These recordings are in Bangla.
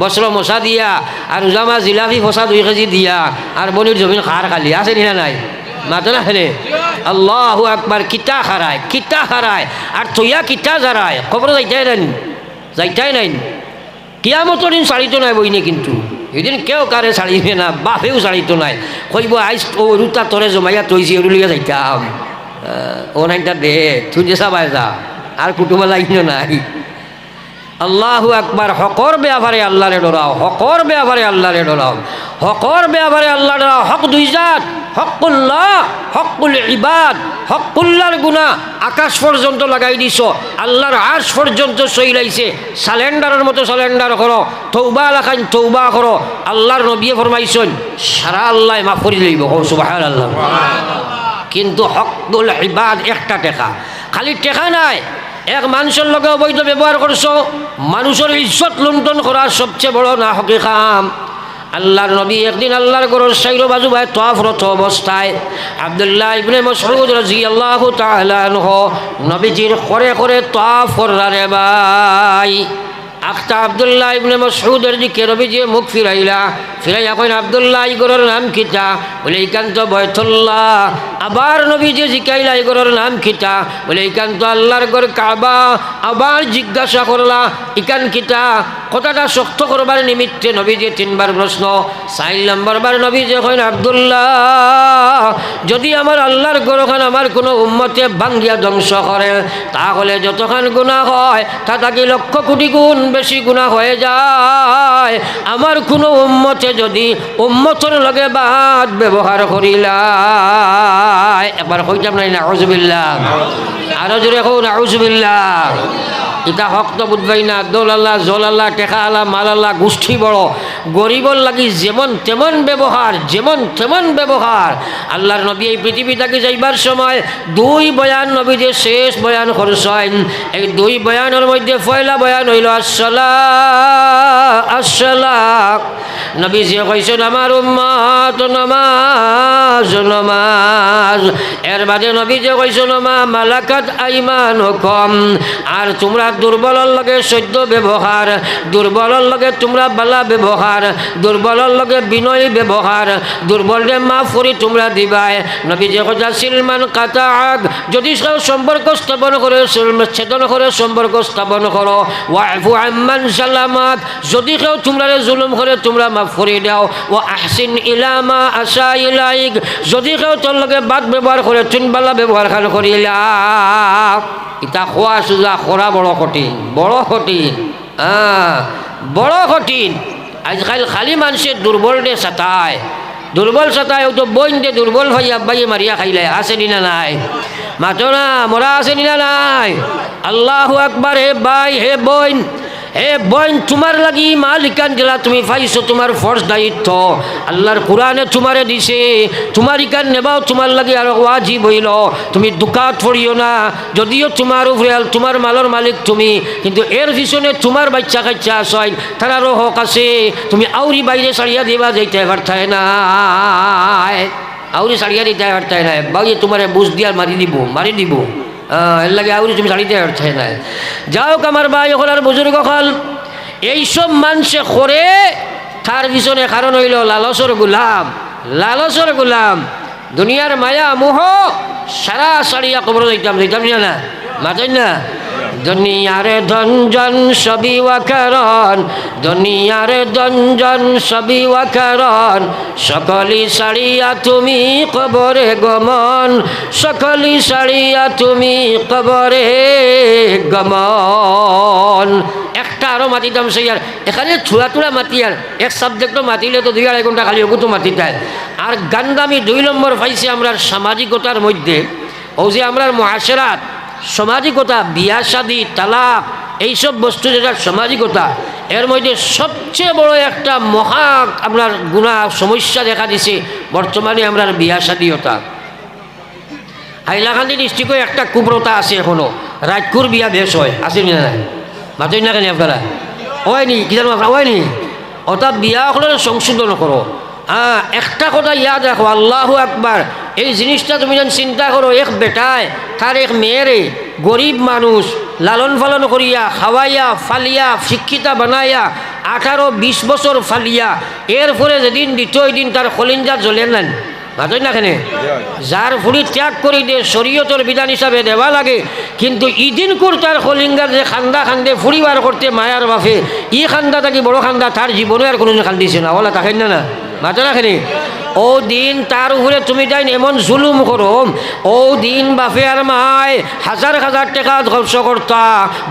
বস্ত্র মশা দিয়া, আর উজামা জিলাপি ফসা দুই কেজি দিয়া, আর বনির জমিন খার খালি, আছে না নাই? মাতো না হেরে আল্লাহু আকবার, কিতা খারায় কিতা খারায় আর তৈয়া কিতা জারায় খবর যাইতাই নাই যাইতাই নাই কিয়ামতর দিন চালিত নাই বইনে কিন্তু? এদিন কেউ কারে চালিবে না, বাপেও চালিত নাই। কইব আইস ও রুতা তরে জমাইয়া তৈছি এরুলিয়া যাইতাম। ও নাইটা দে তুই যে চাবাই যা আর কুটুমা লাইন নাই। আল্লাহু আকবার হকর ব্যাপারে আল্লাহরে ডরাও হকর ব্যাপারে আল্লাহরে ডরাও হকর ব্যাপারে আল্লাহ ডরাও হক দুই জাত হকুল্লাহ হকুল ইবাদ হকুল্লার গুণা আকাশ পর্যন্ত লাগাই দিছ আল্লাহর আশ পর্যন্ত সইলাইছে সালেন্ডারের মতো সালেন্ডার করো তৌবা লাখান তৌবা করো আল্লাহর নবিয়ে ফরমাইছেন সারা আল্লাহ মাফ করি লইব সুবাহ আল্লাহ কিন্তু হকুল ইবাদ একটা টেকা খালি টেকা নাই এক মানুষের লগে অবৈধ ব্যবহার করছ, মানুষের ইজ্জত লুণ্ঠন করার সবচেয়ে বড় না হকে খাম। আল্লাহর নবী একদিন আল্লাহর গরুর সাইর বাজু ভাই তফরত অবস্থায় আবদুল্লাহ ইবনে মসরুদ রাজি আল্লাহ তাহ নবীজির করে করে তফ রে ভাই আখতা আবদুল্লাহ ইবনে মসউদের দিকে রবি যে মুখ ফিরাইলা। ফিরাই এখন আবদুল্লাহ ইগরের নাম কিতা? বলে ইকান্ত বয়তুল্লাহ। আবার নবী যে জিকাইলা ইগরের নাম কিতা? বলে ইকান্ত আল্লাহর গর কাবা। আবার জিজ্ঞাসা করলা ইকান কিতা? কথাটা শক্ত করবার নিমিত্তে নবী যে তিনবার প্রশ্ন। চাইল নম্বর বার নবী যে কইন, আবদুল্লাহ, যদি আমার আল্লাহর গরখান আমার কোনো উম্মতে ভাঙ্গিয়া ধ্বংস করে, তাহলে যতখান গুণা হয় তা তাকে লক্ষ কোটি গুণ বেশি গুণা হয়ে যায়। আমার কোনো উম্মতে যদি উম্মতর লগে বাদ ব্যবহার করিলাই এবার হইতাম নাই না আউজবিল্লা আরও জোরে কৌ না আউজবিল্লা ইটা হক্ত বুধবাই না দোল আল্লাহ জল টেকা আল্লাহ মাল আল্লাহ গোষ্ঠী বড়। গরিবর লাগি যেমন তেমন ব্যবহার, যেমন তেমন ব্যবহার। আল্লাহর নবী এই পৃথিবী থাকি যাইবার সময় দুই বয়ান নবী যে শেষ বয়ান করছেন। এই দুই বয়ানের মধ্যে পয়লা বয়ান হইল আসলা আসলা নবী যে কইছেন, আমার উম্মাত নমাজ নমাজ। এর বাদে নবী যে কইছেন, মা মালাকাত আইমান কম আর তোমরা দুর্বলের লগে সদ্য ব্যবহার, দুর্বলের লগে তোমরা বালা ব্যবহার। দুর্বলের লগে বিনয় ব্যবহার দুর্বলরে মা ফুরি তোমরা দিবাই। নবী যে কথা সিলমান কাতা আগ যদি কেউ সম্পর্ক স্থাপন করে ছেদন করে, সম্পর্ক স্থাপন করো। ওয়াফু আম্মান সালামাত, যদি কেউ তোমরা জুলুম করে, তোমরা মাফ করে দাও। ও আহসিন ইলামা আশা ইলাইক, যদি কেউ তোর লগে বাদ ব্যবহার করে, চুনবালা ব্যবহার খান করিলা। ইতা খোয়া সুজা, খরা বড় কঠিন বড় কঠিন হ্যাঁ বড় কঠিন। আজকাল খালি মানুষের দুর্বল দে সাতায়। দুর্বল সাতায়, ও তো বইন দে দুর্বল হয়ে আব্বাই মারিয়া খাইলে, আছে না নাই? মাতো না, মরা আছে না নাই? আল্লাহ আকবার, হে ভাই, হে বইন। হে বইন তোমার লাগি মালিকান জেলা তুমি পাইছো তোমার ফর্স দায়িত্ব। আল্লাহর কোরআনে তোমারে দিছে তোমার ইকান নেবাও, তোমার লাগি আর ওয়াজিব হইল। তুমি দুকাত পড়িও না, যদিও তোমার উপরে তোমার মালর মালিক তুমি, কিন্তু এর পিছনে তোমার বাচ্চা কাচ্চা আসয় তারারও হক আছে। তুমি আউরি বাইরে সারিয়া দিবা যাইতে পারতায় না। আউরি সারিয়া দিতে পারতায় না। বাউয়ে তোমারে বুঝ দিয়া মারি দিব মারি দিব। এর লাগে আউরি তুমি সারিতে উঠছে না যাও আমার ভাই হল আর বুজুর্গ হল এইসব মানুষে করে, তার পিছনে কারণ হইল লালসর গুলাম। লালসর গুলাম। দুনিয়ার মায়া মোহ, সারা সারিয়া কবর দিতাম দিতাম না? মাতেন না? দুনিয়ারে দঞ্জন সবই ওয়াকারণ, দুনিয়ারে দঞ্জন সবই ওয়াকারণ। সকলি সারিয়া তুমি কবরে গমন সকলি সারিয়া তুমি কবরে গমন। একটা আরও মাতিতাম সেই আর এখানে থুড়া থুড়া মাতি আর এক সাবজেক্টও মাতিলে তো দুই আড়াই ঘণ্টা খালি ওগুতো মাতিতায় আর গান্দামি দুই নম্বর পাইছি আমরা সামাজিকতার মধ্যে। ও যে আমরা মহাসেরাত। সামাজিকতা, বিয়া, শাদি, তালাক, এইসব বস্তু যেটা সামাজিকতা, এর মধ্যে সবচেয়ে বড় একটা মহা আপনার গুণা, সমস্যা দেখা দিছে, বর্তমানে আমরা বিয়া শাদিওতা হাইলাকান্দি ডিস্ট্রিক্টে একটা কুপ্রতা আছে এখনও রাজকুর বিয়া বেশ হয়, আছে না নাই? মাতই না কেন আপনারা? হয়নি কি জানো আপনারা? অর্থাৎ বিয়া হলে সংশোধন করো। হ্যাঁ একটা কথা ইয়াদ রাখো, আল্লাহ আকবার এই জিনিসটা তুমি যেন চিন্তা করো, এক বেটায় তার এক মেয়েরে গরিব মানুষ লালন পালন করিয়া, খাওয়াইয়া, ফালিয়া, শিক্ষিতা বানাইয়া, আঠারো বিশ বছর ফালিয়া, এরপরে যেদিন দ্বিতীয় দিন তার খলিঞ্জা জ্বলে নেন। ভাতই না কেনে? যার ফুড়ি ত্যাগ করে দিয়ে শরীয়তর বিধান হিসাবে দেওয়া লাগে, কিন্তু ইদিন কুর তার খলিঙ্গার যে খান্দা খান্দে ফুড়িবার করতে মায়ার বাফে ই খান্দা থাকি বড় খান্দা, তার জীবনে আর কোনো খান্দিছে না। ওলা তাকেন না না। না ও দিন, তার উপরে তুমি যাই এমন জুলুম করো। ও দিন, বাপে আর মায়, হাজার হাজার টাকা খরচ করতা।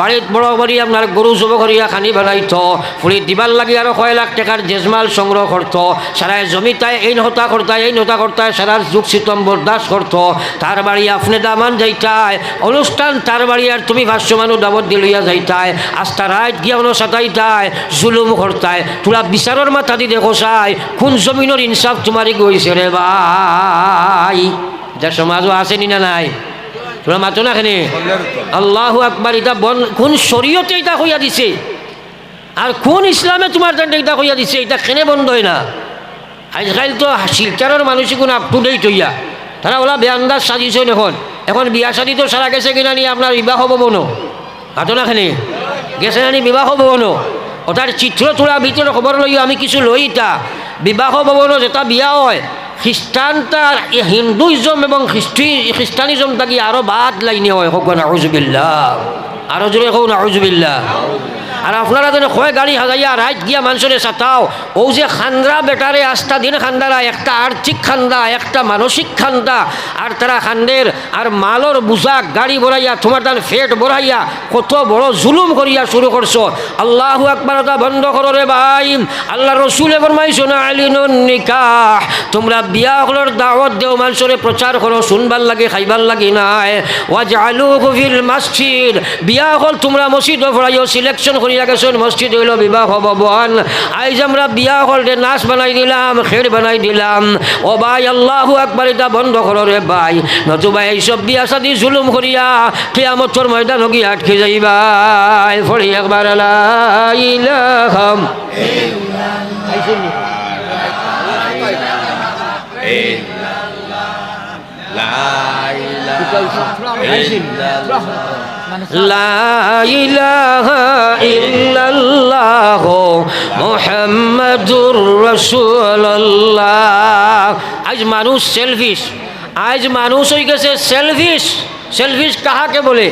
বাড়িত বড় বাড়ি আপনার গরু জব করিয়া খানি বেলাইত ফুলি দিবার লাগি আরও কয় লাখ টাকার জেজমাল সংগ্রহ করত। সারা জমিতায় এই নতা করতায়, এই নতা করতায় সারা যুগ শীতম বরদাস্ত করত। তার বাড়ি আপনি দামান যাইতায়। অনুষ্ঠান তার বাড়ি আর তুমি ভাষ্য মানুষ দাবত দিলইয়া যাইতায়। আস্তা রাত গিয়া অনু সাতাইতায়, জুলুম করতায়। তোরা বিচারের মাথা দি দেখো চাই কোন জমিনের ইনসাফ তোমারই গইছে রে ভাই। যা সমাজও আসেনি না নাই? তোরা মাতো না খানে আল্লাহ আকবার, এটা বন কোন শরীয়তে এটা হইয়া দিছে? আর কোন ইসলামে তোমার জন্য এটা হইয়া দিছে? এটা কেনে বন্ধ হয় না? আজকাল তো শিলচারের মানুষই কোনো আপ টু ডেট হইয়া। তারা ওলা বেআন্দাজ সাজিছে এখন এখন বিয়া শাদি তো সারা গেছে কিনা নিয়ে আপনার বিবাহ ভবন হাতো না গেছে না বিবাহ ভবন ওটার চিত্র তোলা ভিতরে খবর লই আমি কিছু লইতা বিবাহ ভবনও যেটা বিয়া হয় খ্রিস্টানটা হিন্দুইজম এবং খ্রিস্টি, খ্রিস্টানিজম থাকি আরও বাদ লাইনে হয়। হোক নাউজুবিল্লা আরও জোরে হোক নাউজুবিল্লা আর আপনারা যেন কয় গাড়ি হাজাইয়া রাত গিয়া মানুষের সাতাও ও যে খান্দা বেটারে আস্থা দিন খান্দারা একটা আর্থিক খান্দা, একটা মানসিক খান্দা, আর তারা খান্দের, আর মালর বুঝাক গাড়ি বড়াইয়া, তোমার তার ফেট বড়াইয়া, কত বড় জুলুম করিয়া শুরু করছ। আল্লাহ একবার ওটা বন্ধ করো রে ভাই। আল্লাহ রসুলে ফরমাইছো, না আলিনুন নিকাহ। তোমরা বিয়া হলোর দাওয়াত দেও, মানুষের প্রচার করো, শুনবার লাগে, খাইবার লাগে নাই। ওয়াজ আলু গভীর মসজিদ। বিয়া হল তোমরা মসজিদ ভরাইও সিলেকশন করিয়া গেছেন মসজিদ হইল বিবাহ ভবন। আইজ আমরা বিয়া হল রে নাচ বানাই দিলাম খেড় বানাই দিলাম। ও ভাই আল্লাহ একবার এটা বন্ধ করো রে ভাই। নতুবা এইসব বিয়া সাদি জুলুম করিয়া কেয়ামতর ময়দান হকি আটকে যাইবাই ফড়ি একবার আলাইলাম لا إله إلا الله محمد رسول الله আজ মানুষ সেলফিশ আজ মানুষ হয়ে গেছে সেলফিশ সেলফিশ কাহাকে বলে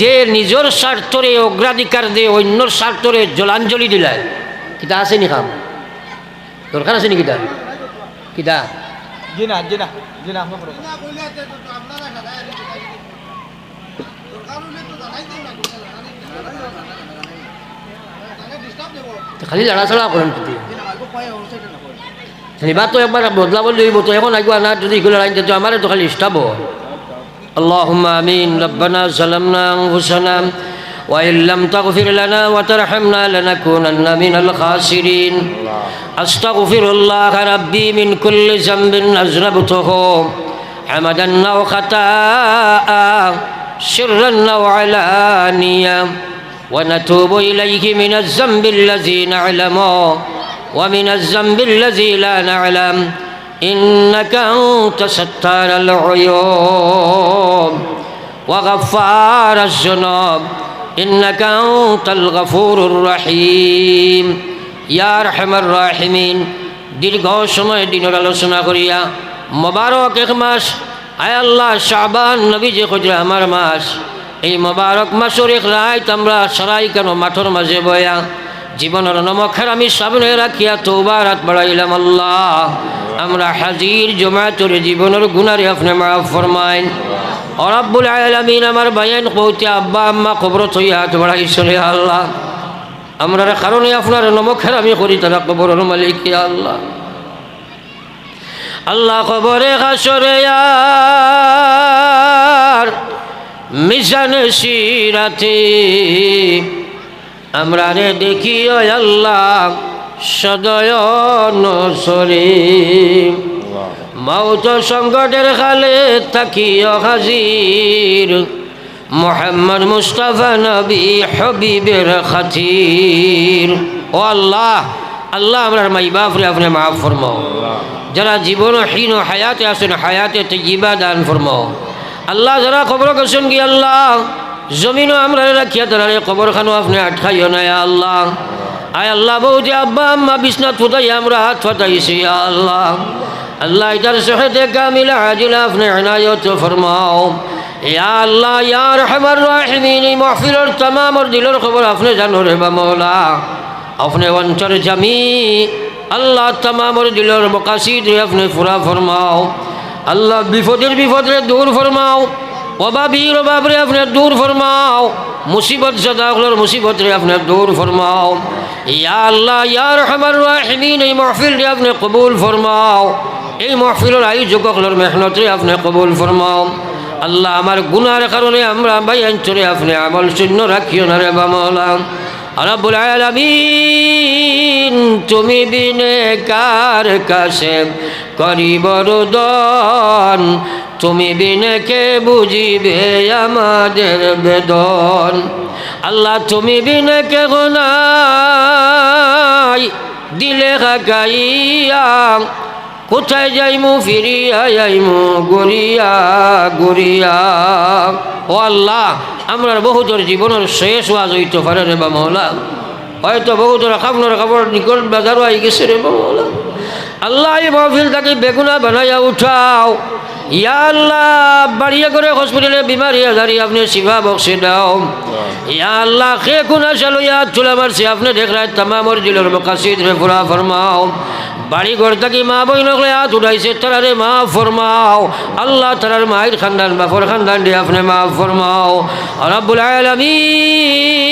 যে নিজের স্বার্থরে অগ্রাধিকার দিয়ে অন্যর স্বার্থরে জলাঞ্জলি দিলায় কিতা আছে নি খাম দরকার আছে নি কিতা কিতা জিনা জিনা জিনা আপনার পরে খালি লড়াচড়া করেন যদি এবার তো একবার বদলা বদলি হইব তো এখন আগে না যদি এগুলো লাইন তো আমার তো খালি ইস্টাব اللهم آمين ربنا ظلمنا أنفسنا وإن لم تغفر لنا وترحمنا لنكونن من الخاسرين أستغفر الله ربي من كل ذنب أذنبته حمدا أو خطاء سرا أو علانية ونتوب إليه من الذنب الذي نعلم ومن الذنب الذي لا نعلم إنك أنت ستار العيوب وغفار الذنوب إنك أنت الغفور الرحيم يا أرحم الراحمين দীর্ঘ সময় দিনের আলোচনা করিয়া মোবারক এক মাস আয় আল্লাহ, শাবান নবী যে খুঁজে আমার মাস। এই মোবারক মাসের এক আমরা সরাই কেন মাঠর মাঝে বয়া? জীবনের নমক্ষের আমি সামনে রাখিয়া তোবার হাত বাড়াইলাম আল্লাহ। আমরা হাজির জমাতুর জীবনের গুণারে আপনি মাফ ফরমাইন। অরাব্বুল আলামিন, আমার বায়ান কৌতে আব্বা, আম্মা খবর থইয়া হাত বাড়াইছলে আল্লাহ। আমরা কারণে আপনার নমক্ষের আমি করি তারা কবরের মালিক আল্লাহ। আল্লাহ খবরে হাসরে আর মিশন সিরাতে। আমরা রে দেখি আল্লাহ সদয় নসরে। মাউত সংকটের খালে থাকিও হাজির। মোহাম্মদ মুস্তাফা নবী হবিবের খাতির। ও আল্লাহ আল্লাহ আমরা মাই বাপরে আপনি মাফ ফরমাও। যারা জীবন হীন হায়াতে আসেন হায়াতে তৈবা দান ফরমাও। আল্লাহ যারা খবর করছেন কি আল্লাহ? জমিনও আমরা রাখিয়া তারা কবর খানো আপনি আটকাইও না আল্লাহ। আয় আল্লাহ, বৌদি, আব্বা, আম্মা বিশ্বনাথ ফুটাই আমরা হাত ফাটাইছি আল্লাহ। আল্লাহ ইতার সেহেতে কামিলা আজিলা আপনি এনায়ত ফরমাও। ইয়া আল্লাহ, ইয়া রহমান রাহিমিন, এই মাহফিলের তমামর দিলের খবর আপনি জানো রে বা মৌলা। আপনি অঞ্চল জামি আল্লাহ তমামর দিলের রে আপনি ফুরা ফরমাও। আল্লাহ বিপদের বিপদরে দূর ফরমাও। অবাবির অভাবরে আপনি দূর ফরমাও। মুসিবত সদাগুলোর মুসিবত রে আপনি দূর ফরমাও। ইয়া আল্লাহ, ইয়া রহমান রাহিমিন, এই মাহফিল রে আপনি কবুল ফরমাও। এই মাহফিলের আয়োজকগুলোর মেহনত রে আপনি কবুল ফরমাও। আল্লাহ আমার গুনার কারণে আমরা ভাই অঞ্চলে আপনি আমল শূন্য রাখিও না রে বামলা রব্বুল আলামিন, তুমি বিনে কার কাছে করিব রোদন। তুমি বিনে কে বুঝিবে আমাদের বেদন। আল্লাহ, তুমি বিনে কে গোনাই দিলে খাকাইয়া কোথায় যাইমু, ফিরিয়া যাইমু গড়িয়া গড়িয়া ও আল্লাহ আমরা বহুতর জীবনের শেষ ওয়াজ হইতে পারে রে বা মহলা হয়তো বহুতর খাবনের খাবার নিকট বাজারও আই গেছে রে বা মহলা আল্লাহ মহফিল তাকে বেগুনা বানাইয়া উঠাও। ইয়া আল্লাহ বাড়িয়া করে হসপিটালে বিমারি আজারি আপনি শিবা বক্সে দাও। ইয়া আল্লাহ খে কুনা চালো ইয়া চুলা মারছি? আপনি দেখ রায় তামামর জিলোর মকাসিদ রে ফুরা ফরমাও। বাড়ি ঘর থাকি মা বই নকলে হাত উঠাইছে তারারে মা ফরমাও। আল্লাহ তারার মায়ের খানদান বাফর খানদান দিয়ে আপনি মা ফরমাও। রব্বুল আলামিন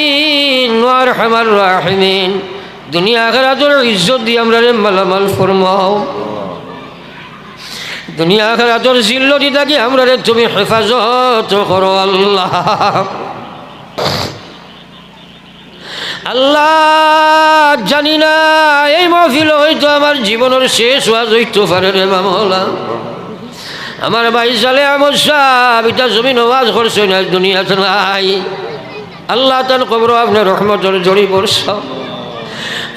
ওয়ার হামার রাহিমিন। দুনিয়া আখেরাতের ইজ্জত দিয়ে আমরা রে মালামাল ফরমাও। দুনিয়া আখেরাতের জিল্লতি থাকি আমরা রে তুমি হেফাজত করো আল্লাহ। আল্লাহ জানি না, এই মহফিল হয়তো আমার জীবনের শেষ হওয়া হইতে পারে রে মামলা। আমার ভাই সালে আমার সাহ এটা জমিন ওয়াজ করছে না দুনিয়াতে নাই। আল্লাহ তান কবর আপনার রহমতের জড়ি পড়ছ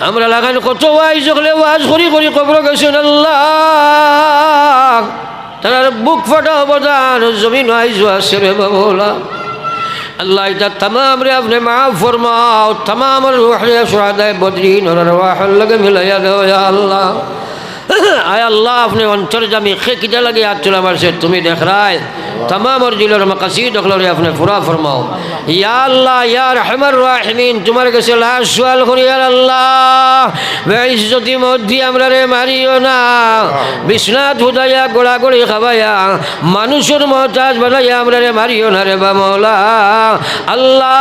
আমরা লাগান কত ওয়াজ হলে ওয়াজ করি করি কবর গেছেন আল্লাহ। তার বুক ফাটা অবদান, জমিন আইজ আছে রে বাবলা আল্লাহ, এটা তাম রে আপনি মা ফরমাও তাম সোহাদায় বদরিন ওনার লাগে মিলাইয়া দেও আল্লাহ। আয় আল্লাহ, আপনি অন্তর্জামী খে কিটা লাগে আর চলে তুমি দেখ রায়। তমাম और দিলের মকাসিদ অখলরে আপনি ফুরা ফরমাও ইয়া আল্লাহ ইয়া রহমান রাহিমিন তোমার কাছে লাশ সওয়াল করি আল্লাহ বেইজ্জতি মধ্যে আমরা রে মারিও না বিশ্বনাথ হুদাইয়া গোড়া গড়ি খাবাইয়া মানুষের মহতাজ বানাইয়া আমরা রে মারিও না রে বা মৌলা আল্লাহ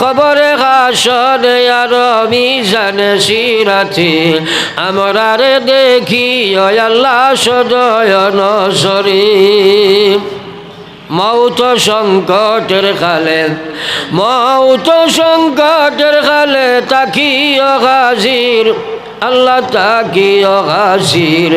কবরে হাসনে আর মিজান আমার আর দেখি অয়াল্লা সদয়ন শরীফ মৌত সংকটের খালে, মৌত সংকটের খালে তাকিও হাজির। আল্লাহ তাকিও হাজির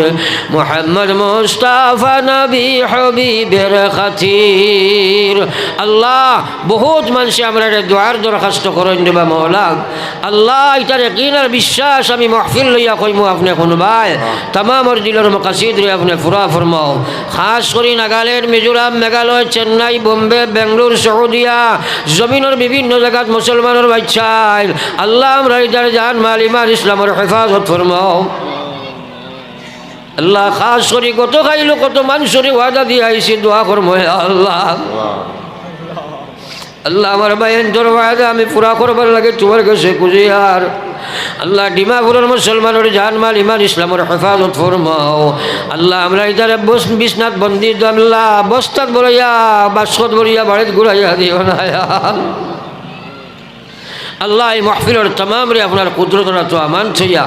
মোহাম্মদ মুস্তাফা নবী হবিবের খাতির। আল্লাহ, বহুত মানুষে আমরা রে দোয়ার দরখাস্ত করেন দেবা মৌলা। আল্লাহ, এটার একদিনের বিশ্বাস আমি মহফিল লইয়া কইমু, আপনি শুনবাই তামামর দিলের মকাসিদ রে আপনি ফুরা ফরমাও। খাস করি নাগাল্যান্ড মিজোরাম, মেঘালয়, চেন্নাই, বোম্বে, বেঙ্গলোর, সৌদিয়া। জমিনের বিভিন্ন জায়গাত মুসলমানের বাচ্চাই আল্লাহ আমরা ইদার জান মাল ইমান ইসলামের হেফাজত ফরমাও। আল্লাহ খাস করি, কত খাইলো, কত মানুষের ওয়াদা দিয়ে আইসি দোয়া করব আল্লাহ। আল্লাহ আমার বাইন তোর ওয়াদা আমি পুরা করবার লাগে তোমার কাছে খুঁজি আর। আল্লাহ ডিমাপুরের মুসলমানের জানমাল, ইমান, ইসলামের হেফাজত ফরমাও। আল্লাহ আমরা ইতারে বিশ্বনাথ বন্দি আল্লাহ বস্তাত বলাইয়া, বাস্কত বলিয়া, বাড়িত ঘুরাইয়া দিও না আল্লাহ এই মাহফিলের তমাম রে আপনার কুদরতরা তো আমান থইয়া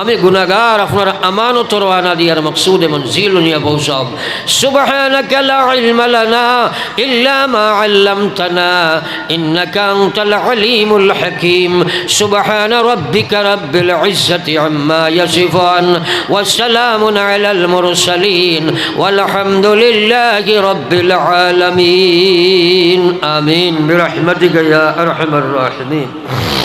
আমি গুনাগার আপনার আমানত রওয়ানা দিয়ার মকসুদ মনজিল নিয়া পৌঁছাব সুবহানাক লা ইলমা লানা ইল্লা মা আল্লামতানা ইন্নাকা আনতাল আলিমুল হাকীম সুবহান রাব্বিকা রাব্বিল ইজ্জাতি আম্মা ইয়াসিফুন ওয়া সালামুন আলাল মুরসালিন والحمد لله رب العالمين آمين برحمتك يا أرحم الراحمين you